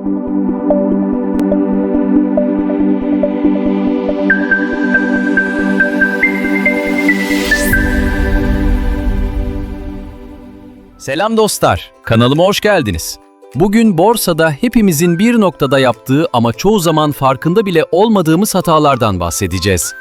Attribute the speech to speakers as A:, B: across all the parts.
A: Selam dostlar, kanalıma hoş geldiniz. Bugün borsada hepimizin bir noktada yaptığı ama çoğu zaman farkında bile olmadığımız hatalardan bahsedeceğiz.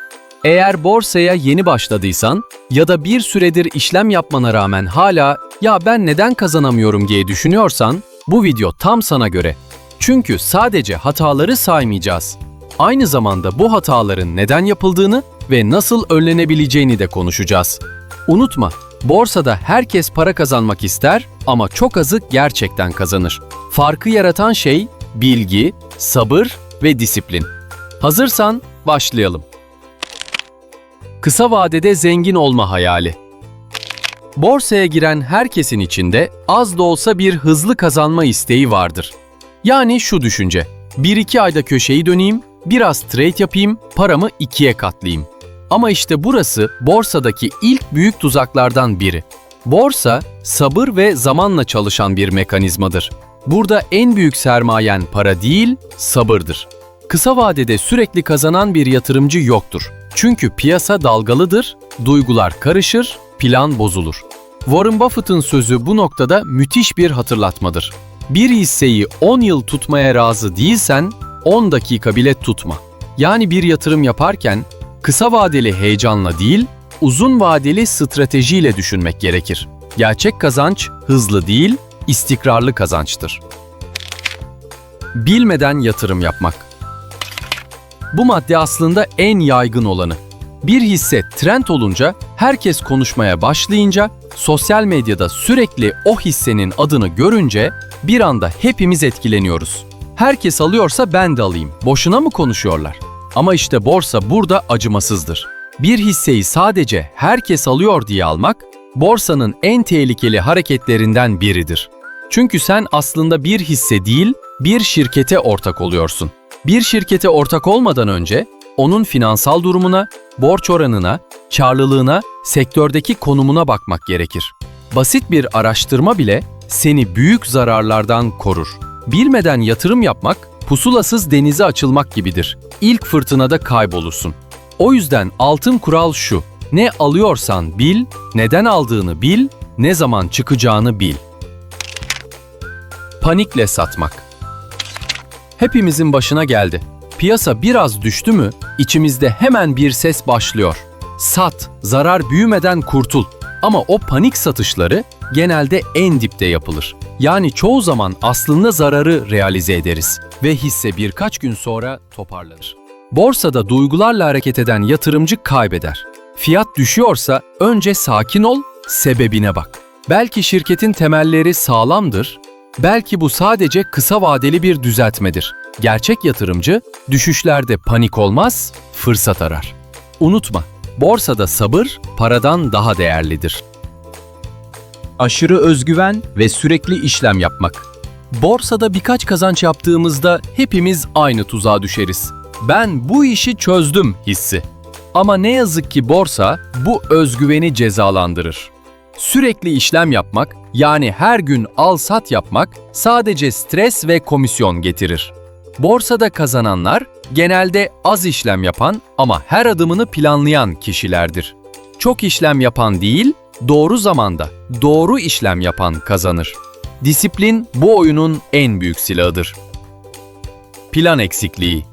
A: Eğer borsaya yeni başladıysan ya da bir süredir işlem yapmana rağmen hala ya ben neden kazanamıyorum diye düşünüyorsan bu video tam sana göre. Çünkü sadece hataları saymayacağız. Aynı zamanda bu hataların neden yapıldığını ve nasıl önlenebileceğini de konuşacağız. Unutma, borsada herkes para kazanmak ister ama çok azı gerçekten kazanır. Farkı yaratan şey bilgi, sabır ve disiplin. Hazırsan başlayalım. Kısa vadede zengin olma hayali. Borsaya giren herkesin içinde az da olsa bir hızlı kazanma isteği vardır. Yani şu düşünce, 1-2 ayda köşeyi döneyim, biraz trade yapayım, paramı ikiye katlayayım. Ama işte burası borsadaki ilk büyük tuzaklardan biri. Borsa, sabır ve zamanla çalışan bir mekanizmadır. Burada en büyük sermayen para değil, sabırdır. Kısa vadede sürekli kazanan bir yatırımcı yoktur. Çünkü piyasa dalgalıdır, duygular karışır, plan bozulur. Warren Buffett'ın sözü bu noktada müthiş bir hatırlatmadır. Bir hisseyi 10 yıl tutmaya razı değilsen 10 dakika bile tutma. Yani bir yatırım yaparken kısa vadeli heyecanla değil, uzun vadeli stratejiyle düşünmek gerekir. Gerçek kazanç hızlı değil, istikrarlı kazançtır. Bilmeden yatırım yapmak. Bu madde aslında en yaygın olanı. Bir hisse trend olunca, herkes konuşmaya başlayınca, sosyal medyada sürekli o hissenin adını görünce bir anda hepimiz etkileniyoruz. Herkes alıyorsa ben de alayım. Boşuna mı konuşuyorlar? Ama işte borsa burada acımasızdır. Bir hisseyi sadece herkes alıyor diye almak, borsanın en tehlikeli hareketlerinden biridir. Çünkü sen aslında bir hisse değil, bir şirkete ortak oluyorsun. Bir şirkete ortak olmadan önce onun finansal durumuna, borç oranına, karlılığına, sektördeki konumuna bakmak gerekir. Basit bir araştırma bile seni büyük zararlardan korur. Bilmeden yatırım yapmak, pusulasız denize açılmak gibidir. İlk fırtınada kaybolursun. O yüzden altın kural şu. Ne alıyorsan bil, neden aldığını bil, ne zaman çıkacağını bil. Panikle satmak. Hepimizin başına geldi. Piyasa biraz düştü mü, içimizde hemen bir ses başlıyor. Sat, zarar büyümeden kurtul. Ama o panik satışları genelde en dipte yapılır. Yani çoğu zaman aslında zararı realize ederiz ve hisse birkaç gün sonra toparlanır. Borsada duygularla hareket eden yatırımcı kaybeder. Fiyat düşüyorsa önce sakin ol, sebebine bak. Belki şirketin temelleri sağlamdır, belki bu sadece kısa vadeli bir düzeltmedir. Gerçek yatırımcı düşüşlerde panik olmaz, fırsat arar. Unutma, borsada sabır paradan daha değerlidir. Aşırı özgüven ve sürekli işlem yapmak. Borsada birkaç kazanç yaptığımızda hepimiz aynı tuzağa düşeriz. Ben bu işi çözdüm hissi. Ama ne yazık ki borsa bu özgüveni cezalandırır. Sürekli işlem yapmak, yani her gün al sat yapmak sadece stres ve komisyon getirir. Borsada kazananlar genelde az işlem yapan ama her adımını planlayan kişilerdir. Çok işlem yapan değil, doğru zamanda doğru işlem yapan kazanır. Disiplin bu oyunun en büyük silahıdır. Plan eksikliği.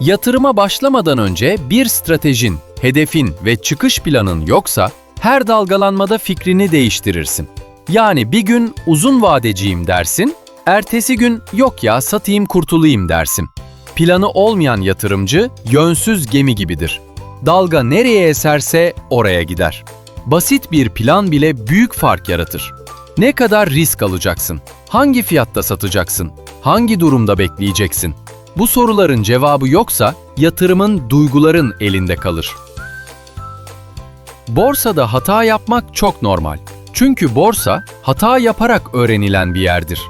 A: Yatırıma başlamadan önce bir stratejin, hedefin ve çıkış planın yoksa her dalgalanmada fikrini değiştirirsin. Yani bir gün uzun vadeciyim dersin, ertesi gün yok ya satayım kurtulayım dersin. Planı olmayan yatırımcı yönsüz gemi gibidir. Dalga nereye eserse oraya gider. Basit bir plan bile büyük fark yaratır. Ne kadar risk alacaksın? Hangi fiyatta satacaksın? Hangi durumda bekleyeceksin? Bu soruların cevabı yoksa yatırımın duyguların elinde kalır. Borsada hata yapmak çok normal. Çünkü borsa hata yaparak öğrenilen bir yerdir.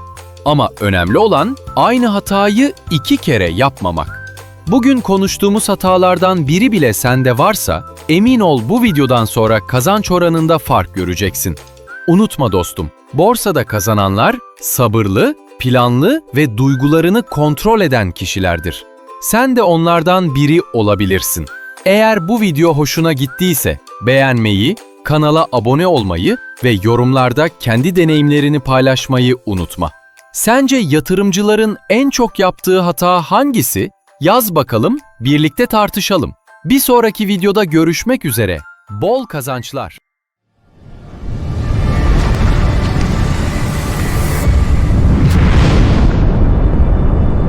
A: Ama önemli olan aynı hatayı iki kere yapmamak. Bugün konuştuğumuz hatalardan biri bile sende varsa emin ol bu videodan sonra kazanç oranında fark göreceksin. Unutma dostum, borsada kazananlar sabırlı, planlı ve duygularını kontrol eden kişilerdir. Sen de onlardan biri olabilirsin. Eğer bu video hoşuna gittiyse beğenmeyi, kanala abone olmayı ve yorumlarda kendi deneyimlerini paylaşmayı unutma. Sence yatırımcıların en çok yaptığı hata hangisi? Yaz bakalım, birlikte tartışalım. Bir sonraki videoda görüşmek üzere. Bol kazançlar.